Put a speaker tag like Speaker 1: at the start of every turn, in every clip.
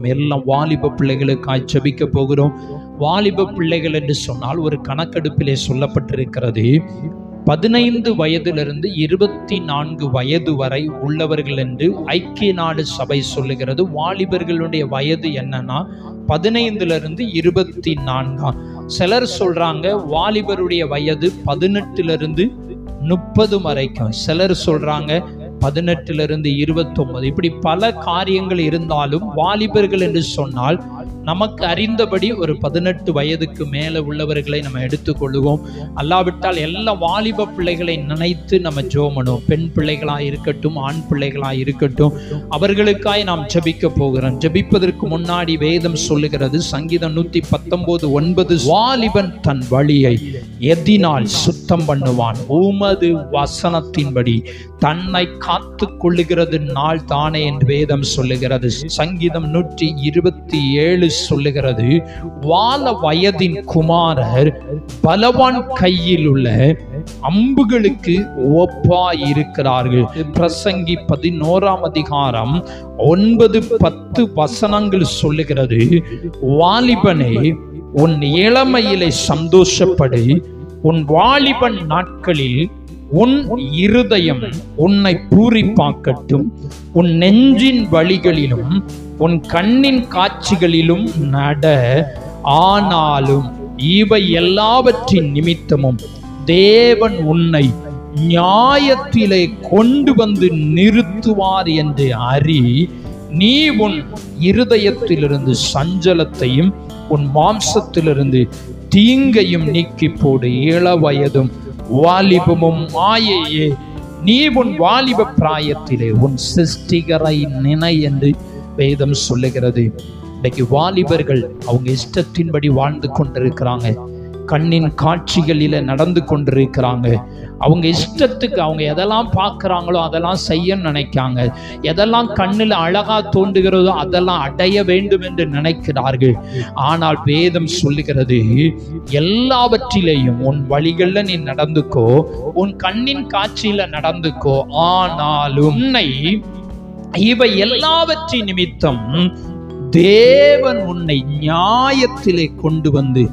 Speaker 1: நம்ம எல்லாம் வாலிப பிள்ளைகளுக்காய் ஜெபிக்க போகிறோம். வாலிப பிள்ளைகள் என்று சொன்னால் ஒரு கணக்கெடுப்பிலே சொல்லப்பட்டிருக்கிறது. பதினைந்து வயதிலிருந்து இருபத்தி நான்கு வயது வரை உள்ளவர்கள் என்று ஐக்கிய நாடு சபை சொல்லுகிறது. வாலிபர்களுடைய வயது என்னன்னா பதினைந்துலேருந்து இருபத்தி நான்காம் சிலர் சொல்கிறாங்க வாலிபருடைய வயது பதினெட்டுலேருந்து முப்பது வரைக்கும். சிலர் சொல்கிறாங்க பதினெட்டுல இருந்து இருபத்தொன்பது இப்படி பல காரியங்கள் இருந்தாலும் வாலிபர்கள் என்று சொன்னால் நமக்கு அறிந்தபடி ஒரு பதினெட்டு வயதுக்கு மேலே உள்ளவர்களை நம்ம எடுத்துக்கொள்ளுவோம். அல்லாவிட்டால் எல்லா வாலிப பிள்ளைகளை நினைத்து நம்ம ஜோமனும் பெண் பிள்ளைகளாக இருக்கட்டும் ஆண் பிள்ளைகளாக இருக்கட்டும். அவர்களுக்காய் நாம் ஜபிக்க போகிறோம். ஜெபிப்பதற்கு முன்னாடி வேதம் சொல்லுகிறது சங்கீதம் நூத்தி பத்தொன்பது ஒன்பது வாலிபன் தன் வழியை எதினால் சுத்தம் பண்ணுவான். உமது வசனத்தின்படி தன்னை காத்து கொள்ளுகிறது நாள் தானே என்று வேதம் சொல்லுகிறது. சங்கீதம் நூற்றி இருபத்தி ஏழு சொல்லுகிறது. வால வயதின் குமாரர் பலவான் கையில் உள்ள அம்புகளுக்கு ஒப்பா இருக்கிறார்கள். பிரசங்கி பதினோராம் அதிகாரம் ஒன்பது பத்து வசனங்கள் சொல்லுகிறது. வாலிபனே உன் இளமையிலே சந்தோஷப்படு. உன் வாலிபன் நாட்களில் உன் இருதயம் உன்னை பூரிப்பாக்கட்டும். உன் நெஞ்சின் வழிகளிலும் உன் கண்ணின் காட்சிகளிலும் நட. ஆனாலும் இவை எல்லாவற்றின் நிமித்தமும் தேவன் உன்னை நியாயத்திலே கொண்டு வந்து நிறுத்துவார் என்று அறி. நீ உன் இருதயத்திலிருந்து சஞ்சலத்தையும் உன் மாம்சத்திலிருந்து தீங்கையும் நீக்கி போடு இள வயதும் வாலிபமும் மாயையே நீ உன் வாலிப பிராயத்திலே உன் சிருஷ்டிகரை நினை என்று வேதம் சொல்லுகிறது. இன்னைக்கு வாலிபர்கள் அவங்க இஷ்டத்தின்படி வாழ்ந்து கொண்டிருக்கிறாங்க. கண்ணின் காட்சிகளில நடந்து கொண்டிருக்கிறாங்க. அவங்க இஷ்டத்துக்கு அவங்க எதெல்லாம் பார்க்குறாங்களோ அதெல்லாம் செய்ய நினைக்காங்க. எதெல்லாம் கண்ணில் அழகாக தோன்றுகிறதோ அதெல்லாம் அடைய வேண்டும் என்று நினைக்கிறார்கள். ஆனால் வேதம் சொல்லுகிறது எல்லாவற்றிலேயும் உன் வழிகளில் நீ நடந்துக்கோ உன் கண்ணின் காட்சியில் நடந்துக்கோ. ஆனாலும் உன்னை இவை எல்லாவற்றின் நிமித்தம் தேவன் உன்னை நியாயத்திலே கொண்டு வந்து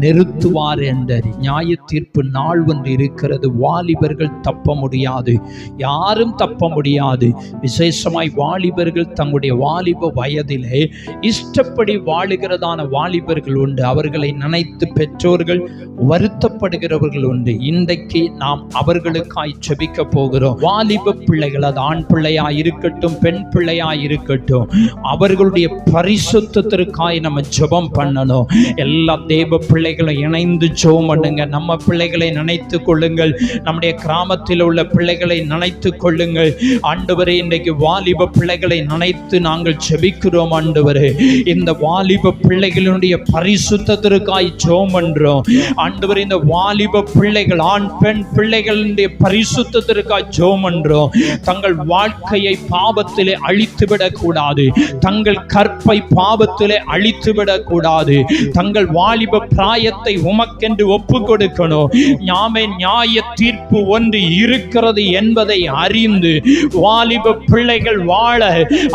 Speaker 1: நிறுத்துவார் என்றறி நியாய தீர்ப்பு நாள் ஒன்று இருக்கிறது. வாலிபர்கள் தப்ப முடியாது. யாரும் தப்ப முடியாது. விசேஷமாய் வாலிபர்கள் தங்களுடைய வாலிப வயதிலே இஷ்டப்படி வாழுகிறதான வாலிபர்கள் உண்டு. அவர்களை நினைத்து பெற்றோர்கள் வருத்தப்படுகிறவர்கள் உண்டு. இன்றைக்கு நாம் அவர்களுக்காய் செபிக்க போகிறோம். வாலிப பிள்ளைகள் அது ஆண் பிள்ளையா இருக்கட்டும் பெண் பிள்ளையா இருக்கட்டும். அவர்களுடைய பரிசுத்திற்காய் நம்ம ஜெபம் பண்ணணும். எல்லா தேவ பிள்ளைகளும் இணைந்து ஜோம் பண்ணுங்க நம்ம பிள்ளைகளை நினைத்து கொள்ளுங்கள். நம்முடைய கிராமத்தில் உள்ள பிள்ளைகளை நினைத்து கொள்ளுங்கள். ஆண்டவரே இன்றைக்கு வாலிப பிள்ளைகளை நினைத்து நாங்கள் செபிக்கிறோம் ஆண்டவரே. இந்த வாலிப பிள்ளைகளுடைய பரிசுத்தத்திற்காய் ஜோம் பண்றோம் ஆண்டவரே இந்த வாலிப பிள்ளைகள் ஆண் பெண் பிள்ளைகளுடைய பரிசுத்தத்திற்காய் ஜோம் பண்றோம் தங்கள் வாழ்க்கையை பாவத்திலே அழித்துவிடக் கூடாது தங்கள் கற்பை பாவத்திலே அழித்துவிடக் கூடாது தங்கள் வாலிப நியாயத்தை உமக்கென்று ஒப்பு கொடுக்கணும் ஞாமே நியாய தீர்ப்பு ஒன்று இருக்கிறது என்பதை அறிந்து வாலிப பிள்ளைகள் வாழ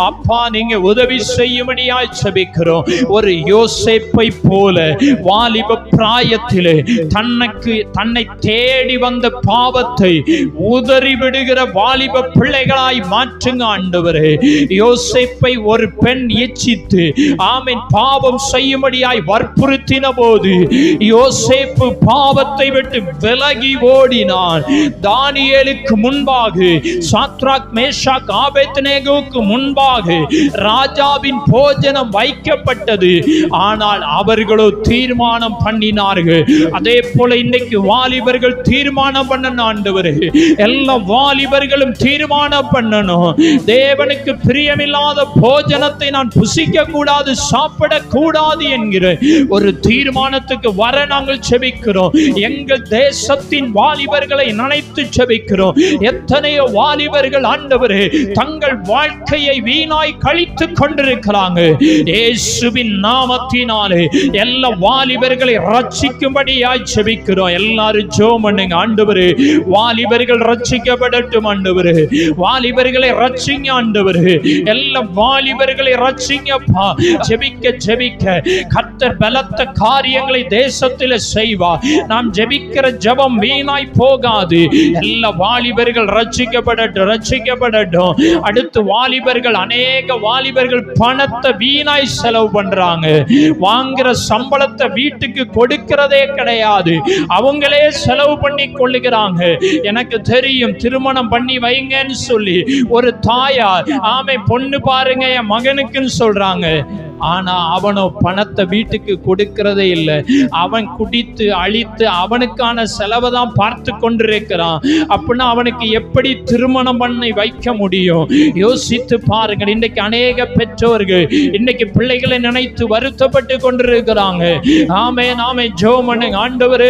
Speaker 1: அப்பா நீங்க உதவி செய்யும்படியாய் செபிக்கிறோம். ஒரு யோசேப்பை போல வாலிப பிராயத்திலே தன்னைக்கு தன்னை தேடி வந்த பாவத்தை உதறி விடுகிற வாலிப பிள்ளைகளாய் மாற்றுங்க ஆண்டவரே. யோசேப்பை ஒரு பெண் எச்சித்து ஆமின் பாவம் செய்யும்படியாய் வற்புறுத்தின போது யோசேப்பு பாவத்தை விட்டு விலகி ஓடினான். தானியலுக்கு முன்பாக சாத்ராக் மேஷாக் ஆபேத்நேகோவுக்கு முன்பாக ராஜாவின் போஜனம் வைக்கப்பட்டது. ஆனால் அவர்களோ தீர்மானம் பண்ணினார்கள். அதே போல இன்னைக்கு வாலிபர்கள் தீர்மானம் பண்ணணும் ஆண்டவரே. எல்லா வாலிபர்களும் தீர்மானம் பண்ணணும். தேவனுக்கு பிரியமில்லாத போஜனத்தை நான் புசிக்க கூடாது சாப்பிட கூடாது என்கிற ஒரு தீர்மானத்தை தேசத்துக்கு வர நாங்கள் செபிக்கிறோம். எங்கள் தேசத்தின் வாலிபர்களை நினைத்து செபிக்கிறோம். எத்தனையோ வாலிபர்கள் ஆண்டவரே தங்கள் வாழ்க்கையை வீணாய் கழித்து கொண்டிருக்கிறாங்க. இயேசுவின் நாமத்தினாலே எல்லா வாலிபர்களை ரட்சிக்கும்படியாய் செபிக்கிறோம். எல்லாரும் ஜோ பண்ணுங்க. ஆண்டவரே வாலிபர்கள் ரட்சிக்கப்படட்டும் ஆண்டவரே. வாலிபர்களை ரட்சிங்க ஆண்டவரே. எல்லா வாலிபர்களை ரட்சிங்கப்பா ஜெபிக்க ஜெபிக்க கர்த்தர் பலத்த காரியங்களை தேசத்தில் செய்வா. நாம் ஜெபிக்கிற ஜெபம் வீணாய் போகாது. எல்லா வாலிபர்கள் ரட்சிக்கப்படட்டும் ரட்சிக்கப்படட்டும். அடுத்து வாலிபர்கள் அநேக வாலிபர்கள் பணத்தை வீணாய் செலவு பண்றாங்க. வாங்குற சம்பளத்தை வீட்டுக்கு கொடுக்கிறதே கிடையாது. அவங்களே செலவு பண்ணி கொள்ளுகிறாங்க. எனக்கு தெரியும் திருமணம் பண்ணி வைங்கன்னு சொல்லி ஒரு தாயார் ஆமை பொண்ணு பாருங்க என் மகனுக்குன்னு சொல்றாங்க. ஆனா அவனோ பணத்தை வீட்டுக்கு கொடுக்கிறதே இல்லை. அவன் குடித்து அழித்து அவனுக்கான செலவை தான் பார்த்து கொண்டிருக்கிறான். அப்படின்னா அவனுக்கு எப்படி திருமணம் பண்ணி வைக்க முடியும்? யோசித்து பாருங்கள் இன்னைக்கு அநேக பெற்றோர்கள் இன்னைக்கு பிள்ளைகளை நினைத்து வருத்தப்பட்டு கொண்டிருக்கிறாங்க. ஆமே நாமே ஜோமனு பண்ணுங்க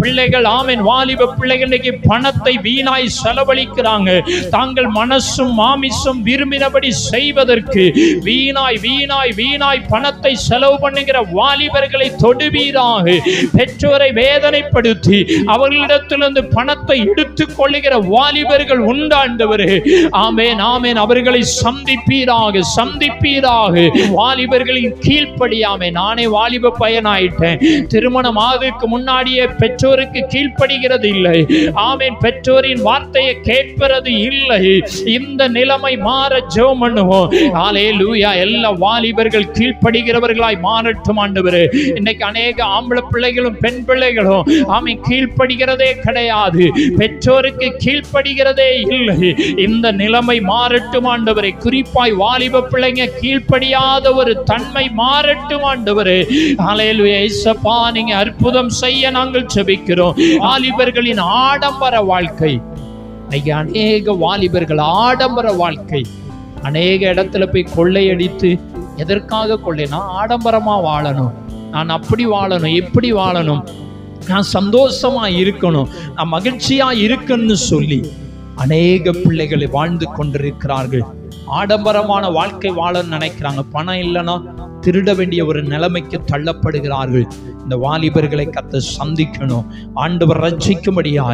Speaker 1: பிள்ளைகள் ஆமேன் வாலிப பிள்ளைகள் இன்னைக்கு பணத்தை வீணாய் செலவழிக்கிறாங்க. தாங்கள் மனசும் மாமிசும் விரும்பினபடி செய்வதற்கு வீணாய் வீணாய் வீணாய் பணத்தை செலவு பண்ணுகிற வாலிபர்களை தொடுவீராக. பெற்றோரை வேதனைப்படுத்தி அவர்களிடத்திலிருந்து பணத்தை எடுத்துக் கொள்ளுகிற வாலிபர்கள் உண்டாண்டவரே. ஆமேன் ஆமேன். அவர்களை சந்திப்பீராக சந்திப்பீராக. வாலிபர்களின் கீழ்ப்படியாமே. நானே வாலிப பயனாயிட்டேன். திருமணம் ஆவதற்கு முன்னாடியே பெற்றோருக்கு கீழ்ப்படுகிறது இல்லை. ஆமேன் பெற்றோரின் வார்த்தையை கேட்கிறது இல்லை. இந்த நிலைமை மாற ஜெபம் பண்ணுவோம். ஆலே லூயா எல்லா வாலிபர்கள் கீழ்ப்படுகிறவர்களாய் மாறட்டும் ஆண்டவர். இன்னைக்கு அநேக ஆம்பளை பிள்ளைகளும் பெண் பிள்ளைகளும் ஆமை கீழ்ப்படுகிறதே கிடையாது. பெற்றோருக்கு கீழ்ப்படுகிறதே இல்லை. இந்த நிலைமை மாறட்டும் ஆண்டவரை. குறிப்பாய் வாலிப பிள்ளைங்க கீழ்ப்படியாத ஒரு தன்மை மாறட்டும் ஆண்டவர். அலையலுயா நீங்க அற்புதம் செய்ய நாங்கள் செபிக்கிறோம். வாலிபர்களின் ஆடம்பர வாழ்க்கை. இன்னைக்கு அநேக வாலிபர்கள் ஆடம்பர வாழ்க்கை. அநேக இடத்துல போய் கொள்ளையடித்து எதற்காக கொள்ளை நான் ஆடம்பரமாக வாழணும். நான் அப்படி வாழணும் எப்படி வாழணும். நான் சந்தோஷமா இருக்கணும். நான் மகிழ்ச்சியா இருக்கணும்னு சொல்லி அநேக பிள்ளைகளை வாழ்ந்து கொண்டிருக்கிறார்கள். ஆடம்பரமான வாழ்க்கை வாழன்னு நினைக்கிறாங்க. பணம் இல்லைன்னா திருட வேண்டிய ஒரு நிலைமைக்கு தள்ளப்படுகிறார்கள். இந்த வாலிபர்களை கத்த சந்திக்கணும். ஆண்டவர் ரட்சிக்கும்படியா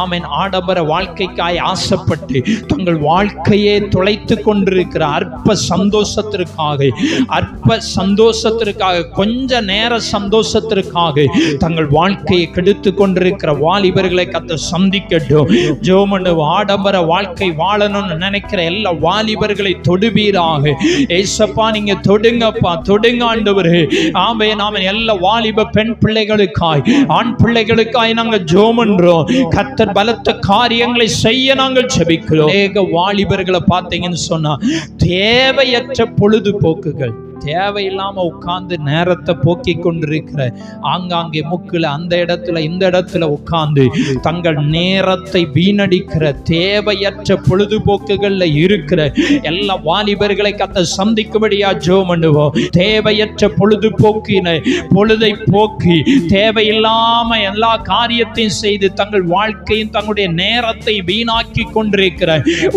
Speaker 1: ஆமேன். ஆடம்பர வாழ்க்கைக்காய் ஆசைப்பட்டு தங்கள் வாழ்க்கையே தொலைத்து கொண்டிருக்கிற அற்ப சந்தோஷத்திற்காக அற்ப சந்தோஷத்திற்காக கொஞ்ச நேர சந்தோஷத்திற்காக தங்கள் வாழ்க்கையை கெடுத்து கொண்டிருக்கிற வாலிபர்களை கத்த சந்திக்கட்டும். ஜோமனு ஆடம்பர வாழ்க்கை வாழணும்னு நினைக்கிற எல்லா வாலிபர்களை தொடுவீராக. ஏசப்பா நீங்க தொடுங்கப்பா தொடு ஆண்டவரே ஆமே நாம எல்லா வாலிப பெண் பிள்ளைகளுக்காய் ஆண் பிள்ளைகளுக்காய் நாங்கள் ஜோமன்றோம் கத்தர் பலத்த காரியங்களை செய்ய நாங்கள் செபிக்கிறோம் ஏக வாலிபர்களை பார்த்தீங்கன்னு சொன்னா தேவையற்ற பொழுதுபோக்குகள். தேவையில்லாம உட்கார்ந்து நேரத்தை போக்கி கொண்டிருக்கிற ஆங்காங்கே முக்கில் அந்த இடத்துல இந்த இடத்துல உட்கார்ந்து தங்கள் நேரத்தை வீணடிக்கிற தேவையற்ற பொழுதுபோக்குகள்ல இருக்கிற எல்லா வாலிபர்களை கத்த சந்திக்கும்படியா ஜோ பண்ணுவோம். தேவையற்ற பொழுதுபோக்கின பொழுதை போக்கி தேவையில்லாம எல்லா காரியத்தையும் செய்து தங்கள் வாழ்க்கையும் தங்களுடைய நேரத்தை வீணாக்கி கொண்டிருக்கிற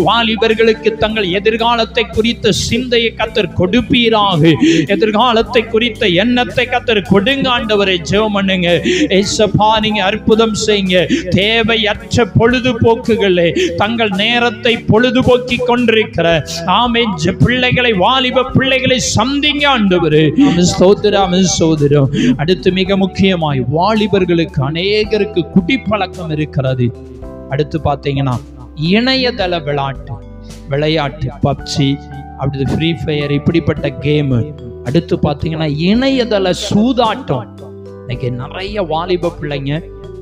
Speaker 1: வாலிபர்களுக்கு தங்கள் எதிர்காலத்தை குறித்த சிந்தையை கத்தர் கொடுப்பீராக. எதிர்காலத்தை குறித்த எண்ணத்தை கத்தர் கொடுங்க ஆண்டவரை ஜெபம் பண்ணுங்க. ஏசப்பா நீங்க அற்புதம் செய்யுங்க. தேவையற்ற பொழுதுபோக்குகளே தங்கள் நேரத்தை பொழுதுபோக்கி கொண்டிருக்கிற. ஆமே பிள்ளைகளை வாலிப பிள்ளைகளை சந்திங்க ஆண்டவரே. ஸ்தோத்திரம் சோதரம் அடுத்து மிக முக்கியமாய் வாலிபர்களுக்கு அநேகருக்கு குடிப்பழக்கம் இருக்கிறது. அடுத்து பார்த்தீங்கன்னா இணையதள விளையாட்டு விளையாட்டு பப்ஜி அப்படி ஃப்ரீ ஃபயர் இப்படிப்பட்ட கேமு அடுத்து பார்த்தீங்கன்னா இணையதள சூதாட்டம். இன்னைக்கு நிறைய வாலிப பிள்ளைங்க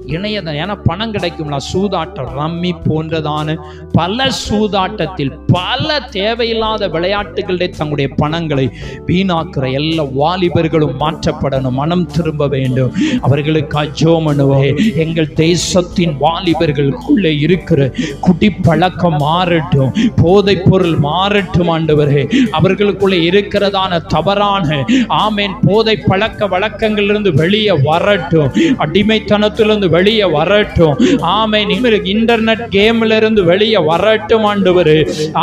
Speaker 1: இணையதான் ஏன்னா பணம் கிடைக்கும்ல சூதாட்டம் ரம்மி போன்றதான பல சூதாட்டத்தில் பல தேவையில்லாத விளையாட்டுகளிலே தங்களுடைய பணங்களை வீணாக்குற எல்லா வாலிபர்களும் மாற்றப்படணும் மனம் திரும்ப வேண்டும். அவர்களுக்கு அஜோமனுவே எங்கள் தேசத்தின் வாலிபர்களுக்குள்ளே இருக்கிற குடிப்பழக்கம் மாறட்டும் போதைப் பொருள் மாறட்டும் ஆண்டவரே. அவர்களுக்குள்ளே இருக்கிறதான தவறான ஆமேன் போதை பழக்க வழக்கங்களிலிருந்து வெளியே வரட்டும். அடிமைத்தனத்திலிருந்து வெளியே வரட்டும். ஆமே இவருக்கு இன்டர்நெட் கேம்ல இருந்து வெளியே வரட்டும் ஆண்டவர்.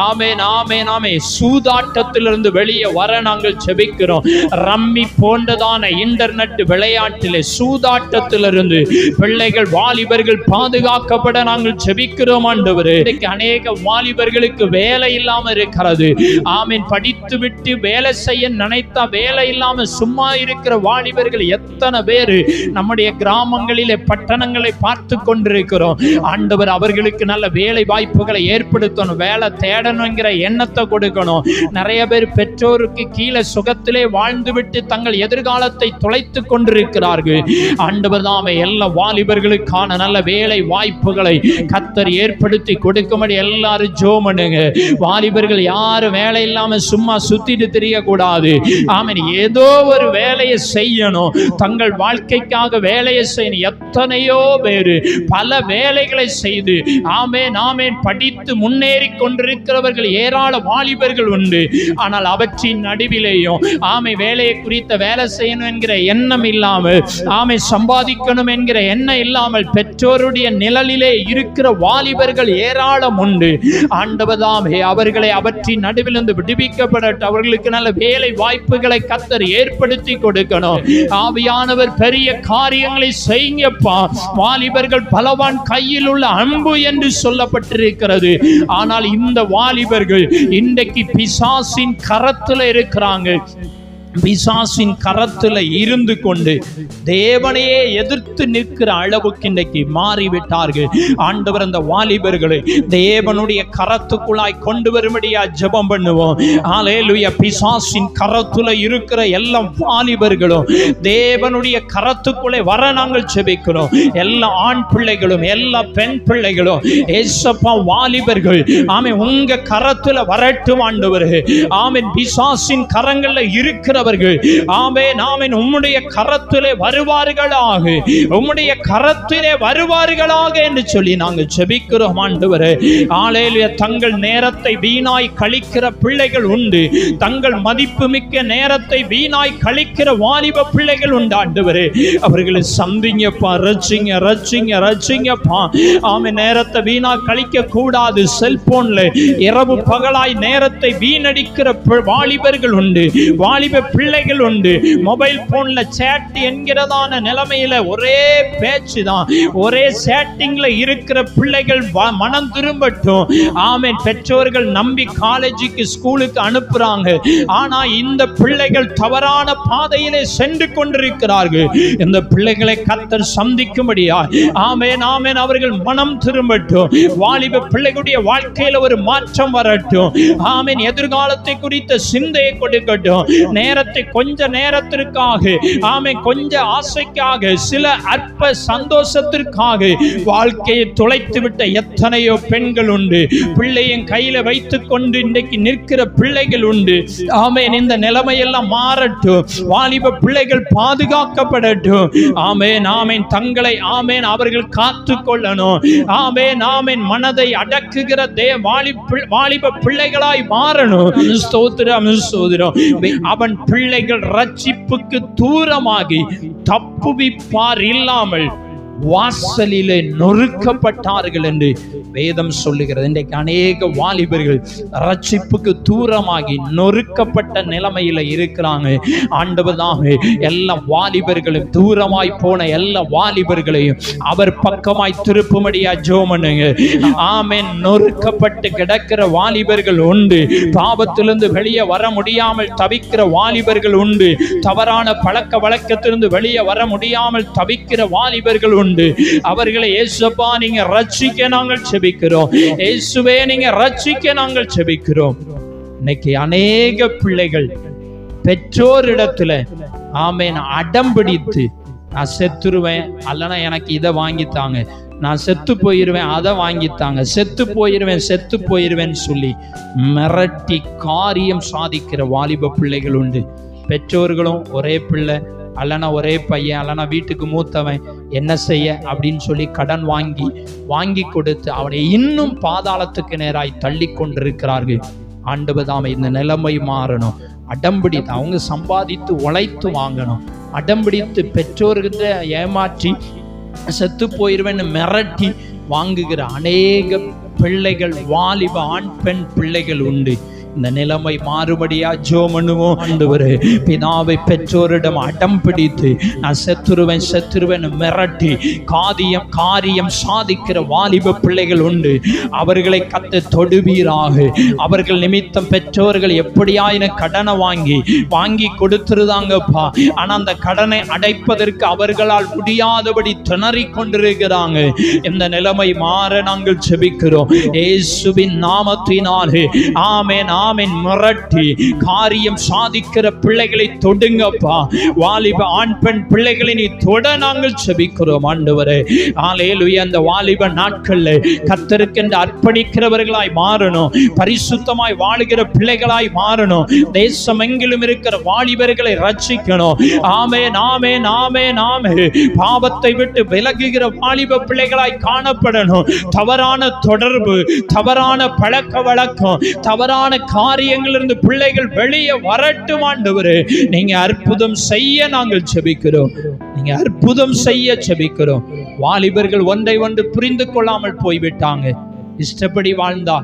Speaker 1: ஆமே நாமே நாமே சூதாட்டத்திலிருந்து வெளியே வர நாங்கள் செபிக்கிறோம். ரம்மி போன்றதான இன்டர்நெட் விளையாட்டிலே சூதாட்டத்திலிருந்து பிள்ளைகள் வாலிபர்கள் பாதுகாக்கப்பட நாங்கள் செபிக்கிறோம் ஆண்டவர். இன்னைக்கு அநேக வாலிபர்களுக்கு வேலை இல்லாம இருக்கிறது. ஆமீன். படித்து விட்டு வேலை செய்ய நினைத்தா வேலை இல்லாம சும்மா இருக்கிற வாலிபர்கள் எத்தனை பேர்? நம்முடைய கிராமங்களிலே பட்டணங்களை பார்த்து கொண்டிருக்கிறோம். ஆண்டவர் அவர்களுக்கு நல்ல வேலை வாய்ப்புகளை ஏற்படுத்தணும். வேலை தேடணுங்கிற எண்ணத்தை கொடுக்கணும். நிறைய பேர் பெற்றோருக்கு கீழே சுகத்திலே வாழ்ந்துவிட்டு தங்கள் எதிர்காலத்தை தொலைத்து கொண்டிருக்கிறார்கள். ஆண்டவர் தாமே எல்லா வாலிபர்களுக்கான நல்ல வேலை வாய்ப்புகளை கத்தர் ஏற்படுத்தி கொடுக்கும்படி எல்லாரும் ஜோ பண்ணுங்க வாலிபர்கள் யாரும் வேலை இல்லாம சும்மா சுத்திட்டு தெரியக்கூடாது. ஆமன். ஏதோ ஒரு வேலையை செய்யணும். தங்கள் வாழ்க்கைக்காக வேலையை செய்யணும். எத்தனை எத்தனையோ பேரு பல வேலைகளை செய்து ஆமே நாமே படித்து முன்னேறி கொண்டிருக்கிறவர்கள் ஏராள வாலிபர்கள் உண்டு. ஆனால் அவற்றின் நடுவிலேயும் ஆமை வேலையை குறித்த வேலை செய்யணும் என்கிற எண்ணம் இல்லாமல் ஆமை சம்பாதிக்கணும் என்கிற எண்ணம் இல்லாமல் பெற்றோருடைய நிழலிலே இருக்கிற வாலிபர்கள் ஏராளம் உண்டு. ஆண்டவதாமே அவர்களை அவற்றின் நடுவிலிருந்து விடுவிக்கப்படட்டு அவர்களுக்கு நல்ல வேலை வாய்ப்புகளை கத்தர் ஏற்படுத்தி கொடுக்கணும். ஆவியானவர் பெரிய காரியங்களை செய்யப்பா வாலிபர்கள் பலவான் கையில் உள்ள அம்பு என்று சொல்லப்பட்டிருக்கிறது. ஆனால் இந்த வாலிபர்கள் இன்றைக்கு பிசாசின் கரத்தில் இருக்கிறாங்க. பிசாசின் கரத்துல இருந்து கொண்டு தேவனையே எதிர்த்து நிற்கிற அளவுக்கு இன்றைக்கு மாறிவிட்டார்கள். ஆண்டவர் அந்த வாலிபர்களை தேவனுடைய கரத்துக்குள்ளாய் கொண்டு வரும்படியா ஜெபம் பண்ணுவோம். ஆலேலுய பிசாசின் கரத்துல இருக்கிற எல்லா வாலிபர்களும் தேவனுடைய கரத்துக்குள்ளே வர நாங்கள் ஜெபிக்கிறோம். எல்லா ஆண் பிள்ளைகளும் எல்லா பெண் பிள்ளைகளும் ஏசப்பா வாலிபர்கள் ஆமே உங்க கரத்துல வரட்டும் ஆண்டவரே. ஆமின் பிசாசின் கரங்கள்ல இருக்கிற இருக்கிறவர்கள் ஆமே நாமின் உம்முடைய கரத்திலே வருவார்களாக. உம்முடைய கரத்திலே வருவார்களாக என்று சொல்லி நாங்கள் ஜெபிக்கிறோம் ஆண்டவரே. ஆலையில தங்கள் நேரத்தை வீணாய் கழிக்கிற பிள்ளைகள் உண்டு. தங்கள் மதிப்புமிக்க நேரத்தை வீணாய் கழிக்கிற வாலிப பிள்ளைகள் உண்டு ஆண்டவரே. அவர்களை சந்திங்கப்பா ரச்சிங்க ரச்சிங்க ரச்சிங்கப்பா ஆமை நேரத்தை வீணா கழிக்க கூடாது செல்போன்ல இரவு பகலாய் நேரத்தை வீணடிக்கிற வாலிபர்கள் உண்டு. வாலிப பிள்ளைகள் உண்டு. மொபைல் போன்ல சேட் என்கிறதான நிலைமையில ஒரே பேச்சு தான் ஒரே சேட்டிங்ல இருக்கிற பிள்ளைகள் மனம் திரும்பட்டும். ஆமே பெற்றோர்கள் நம்பி காலேஜுக்கு ஸ்கூலுக்கு அனுப்புறாங்க. ஆனா இந்த பிள்ளைகள் தவறான பாதையிலே சென்று கொண்டிருக்கிறார்கள். இந்த பிள்ளைகளை கத்தர் சந்திக்கும்படியா? ஆமேன் ஆமேன். அவர்கள் மனம் திரும்பட்டும். வாலிப பிள்ளைகளுடைய வாழ்க்கையில ஒரு மாற்றம் வரட்டும். ஆமேன். எதிர்காலத்தை குறித்த சிந்தையை கொடுக்கட்டும். நேரத்தை கொஞ்ச நேரத்திற்காக ஆமை கொஞ்ச ஆசைக்காக சில அற்ப சந்தோஷத்திற்காக வாழ்க்கையை தொலைத்து விட்ட எத்தனையோ பெண்கள் உண்டு. பிள்ளையின் கையில வைத்துக் கொண்டு இன்றைக்கு நிற்கிற பிள்ளைகள் உண்டு. ஆமேன் இந்த நிலைமையெல்லாம் மாறட்டும். வாலிப பிள்ளைகள் பாதுகாக்கப்படட்டும். ஆமேன் ஆமேன் தங்களை ஆமேன் அவர்கள் காத்து கொள்ளணும் ஆமேன் ஆமேன் மனதை அடக்குகிற தே வாலிப வாலிப பிள்ளைகளாய் மாறணும். ஸ்தோத்திரம் ஸ்தோத்திரம். அவன் பிள்ளைகள் ரட்சிப்புக்கு தூரமாகி தப்புவிப்பார் இல்லாமல் வாசலிலே நொறுக்கப்பட்டார்கள் என்று வேதம் சொல்லுகிறது. இன்றைக்கு அநேக வாலிபர்கள் ரட்சிப்புக்கு தூரமாகி நொறுக்கப்பட்ட நிலைமையில இருக்கிறாங்க. ஆண்டவதாக எல்லா வாலிபர்களும் தூரமாய் போன எல்லா வாலிபர்களையும் அவர் பக்கமாய் திருப்பும்படியா ஜோமனுங்க ஆமென். நொறுக்கப்பட்டு கிடக்கிற வாலிபர்கள் உண்டு. பாவத்திலிருந்து வெளியே வர முடியாமல் தவிக்கிற வாலிபர்கள் உண்டு. தவறான பழக்க வழக்கத்திலிருந்து வெளியே வர முடியாமல் தவிக்கிற வாலிபர்கள் உண்டு அவர்களை இயேசுப்பா நீங்க ரட்சிக்க நாங்கள் செபிக்கிறோம். இயேசுவே நீங்க ரட்சிக்க நாங்கள் செபிக்கிறோம். இன்னைக்கு அநேக பிள்ளைகள் பெற்றோரிடத்துல ஆமேன் அடம் பிடித்து நான் செத்துருவேன். அல்லனா எனக்கு இதை வாங்கித்தாங்க நான் செத்து போயிருவேன் அதை வாங்கித்தாங்க செத்து போயிருவேன் செத்து போயிருவேன்னு சொல்லி மிரட்டி காரியம் சாதிக்கிற வாலிப பிள்ளைகள் உண்டு. பெற்றோர்களும் ஒரே பிள்ளை அல்லனா ஒரே பையன் அல்லனா வீட்டுக்கு மூத்தவன் என்ன செய்ய? அப்படின்னு சொல்லி கடன் வாங்கி வாங்கி கொடுத்து அவனை இன்னும் பாதாளத்துக்கு நேராய் தள்ளி கொண்டிருக்கிறார்கள். ஆண்டவர் தாமே இந்த நிலைமை மாறணும். அடம்பிடித்து அவங்க சம்பாதித்து உழைத்து வாங்கணும். அடம்பிடித்து பெற்றோர்கிட்ட ஏமாற்றி செத்து போயிடுவேன்னு மிரட்டி வாங்குகிற அநேக பிள்ளைகள் வாலிப ஆண் பெண் பிள்ளைகள் உண்டு. இந்த நிலைமை மாறுபடியா ஜோ பண்ணுவோம். ஆண்டவரே பிதாவை பெற்றோரிடம் அடம் பிடித்து நான் செத்துருவேன் செத்துருவேன் மிரட்டி காரியம் காரியம் சாதிக்கிற வாலிப பிள்ளைகள் உண்டு. அவர்களை கத்து தொடுவீராக. அவர்கள் நிமித்தம் பெற்றோர்கள் எப்படியாயின கடனை வாங்கி வாங்கி கொடுத்துருதாங்கப்பா. ஆனால் அந்த கடனை அடைப்பதற்கு அவர்களால் முடியாதபடி திணறி கொண்டிருக்கிறாங்க. இந்த நிலைமை மாற நாங்கள் செபிக்கிறோம். இயேசுவின் நாமத்தினாலே. நான் ஆமென் மிரட்டி காரியம் சாதிக்கிற பிள்ளைகளை தொடுங்கப்பா. வாலிப ஆண் பெண் பிள்ளைகளை நீ தொட நாங்கள் செபிக்கிறோம் ஆண்டவரே. ஆலேலுயா அந்த வாலிப நாட்கள்ல கத்தருக்கென்று அர்ப்பணிக்கிறவர்களாய் மாறணும். பரிசுத்தமாய் வாழுகிற பிள்ளைகளாய் மாறணும். தேசம் எங்கிலும் இருக்கிற வாலிபர்களை ரட்சிக்கணும். ஆமே நாமே நாமே நாமே பாவத்தை விட்டு விலகுகிற வாலிப பிள்ளைகளாய் காணப்படணும். தவறான தொடர்பு தவறான பழக்க வழக்கம் தவறான காரியங்களிலிருந்து பிள்ளைகள் வெளியே வரட்டும் ஆண்டவர். நீங்க அற்புதம் செய்ய நாங்கள் செபிக்கிறோம் நீங்க அற்புதம் செய்ய செபிக்கிறோம் வாலிபர்கள் ஒன்றை ஒன்று புரிந்து கொள்ளாமல் போய்விட்டாங்க. இஷ்டப்படி வாழ்ந்தா.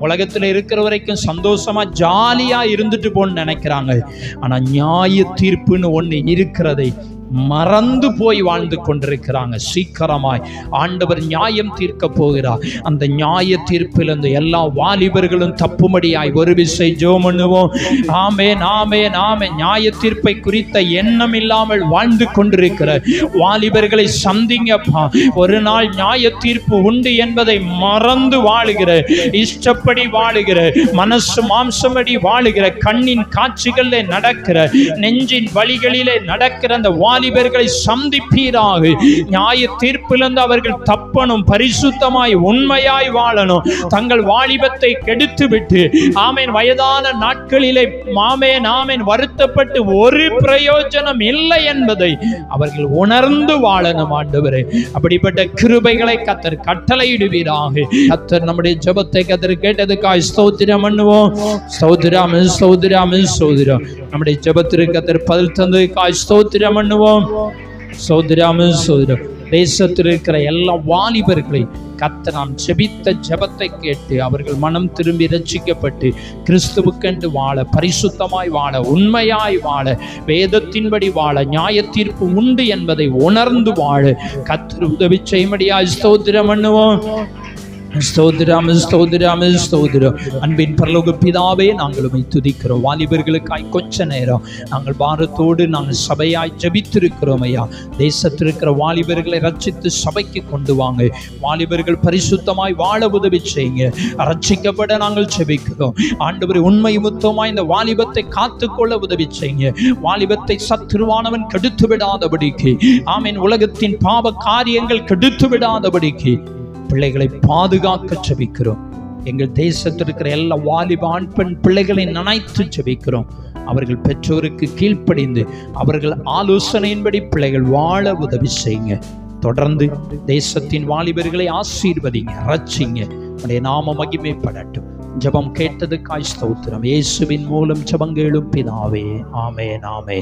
Speaker 1: உலகத்துல இருக்கிற வரைக்கும் சந்தோஷமா ஜாலியா இருந்துட்டு போன்னு நினைக்கிறாங்க. ஆனா நியாய தீர்ப்புன்னு ஒன்று இருக்கிறதை. மறந்து போய் வாழ்ந்து கொண்டிருக்கிறாங்க. சீக்கிரமாய் ஆண்டவர் நியாயம் தீர்க்க போகிறார். அந்த நியாய தீர்ப்பில் இந்த எல்லா வாலிபர்களும் தப்புமடியாய் ஒரு விசை ஜோமனுவோம் ஆமே நாமே நாமே நியாய தீர்ப்பை குறித்த எண்ணம் இல்லாமல் வாழ்ந்து கொண்டிருக்கிற வாலிபர்களை சந்திங்கப்பா. ஒரு நாள் நியாய தீர்ப்பு உண்டு என்பதை மறந்து வாழுகிற இஷ்டப்படி வாழுகிற மனசு மாம்சமடி வாழுகிற கண்ணின் காட்சிகளில் நடக்கிற நெஞ்சின் வழிகளிலே நடக்கிற அந்த வாலிபர்களை சந்திப்பீராக. நியாய தீர்ப்பிலிருந்து அவர்கள் தப்பணும் பரிசுத்தமாய் உண்மையாய் வாழணும். தங்கள் வாலிபத்தை கெடுத்து விட்டு ஆமேன் வயதான நாட்களிலே மாமேன் ஆமேன் வருத்தப்பட்டு ஒரு பிரயோஜனம் இல்லை என்பதை அவர்கள் உணர்ந்து வாழணும் ஆண்டவரே. அப்படிப்பட்ட கிருபைகளை கத்தர் கட்டளையிடுவீராக. கத்தர் நம்முடைய ஜெபத்தை கத்தர் கேட்டதுக்காய் ஸ்தோத்திரம் பண்ணுவோம். ஸ்தோத்திரம் ஸ்தோத்திரம் ஸ்தோத்திரம். நம்முடைய ஜெபத்திற்கு கத்தர் பதில் தந்ததுக்காய் ஸ்தோத்திரம் பண்ணுவோம் சோதராம சோதரம் தேசத்தில் இருக்கிற எல்லா வாலிபர்களையும் கத்த நாம் ஜெபித்த ஜெபத்தை கேட்டு அவர்கள் மனம் திரும்பி ரட்சிக்கப்பட்டு கிறிஸ்துவுக்கென்று வாழ பரிசுத்தமாய் வாழ உண்மையாய் வாழ வேதத்தின்படி வாழ நியாய தீர்ப்பு உண்டு என்பதை உணர்ந்து வாழ கத்தர் உதவி செய்யும்படியாய் ஸ்தோத்திரம் பண்ணுவோம் ஸ்தோத்திரம் ஸ்தோத்திரம் ஸ்தோத்திரம். அன்பின் பரலோக பிதாவே நாங்கள் உமை துதிக்கிறோம். வாலிபர்களுக்காய் கொஞ்ச நேரம் நாங்கள் பாரத்தோடு நாங்கள் சபையாய் ஜபித்திருக்கிறோம் ஐயா. தேசத்தில் இருக்கிற வாலிபர்களை ரச்சித்து சபைக்கு கொண்டு வாங்க. வாலிபர்கள் பரிசுத்தமாய் வாழ உதவி செய்யுங்க. ரட்சிக்கப்பட நாங்கள் ஜெபிக்கிறோம். ஆண்டவர் உண்மை முத்தமாய் இந்த வாலிபத்தை காத்துக்கொள்ள உதவி செய்யுங்க. வாலிபத்தை சத்துருவானவன் கெடுத்து விடாதபடிக்கு ஆமீன் உலகத்தின் பாவ காரியங்கள் கெடுத்து விடாதபடிக்கு பிள்ளைகளை பாதுகாக்க செபிக்கிறோம் எங்கள் தேசத்தில் இருக்கிற எல்லா வாலிப ஆண் பெண் பிள்ளைகளை நினைத்து செபிக்கிறோம் அவர்கள் பெற்றோருக்கு கீழ்ப்படிந்து அவர்கள் ஆலோசனையின்படி பிள்ளைகள் வாழ உதவி செய்யுங்க. தொடர்ந்து தேசத்தின் வாலிபர்களை ஆசீர்வதிங்க ரச்சிங்க உடைய நாம மகிமைப்படட்டும். ஜெபம் கேட்டதுக்காய் ஸ்தோத்திரம். இயேசுவின் மூலம் ஜெபங்களும் பிதாவே. ஆமே நாமே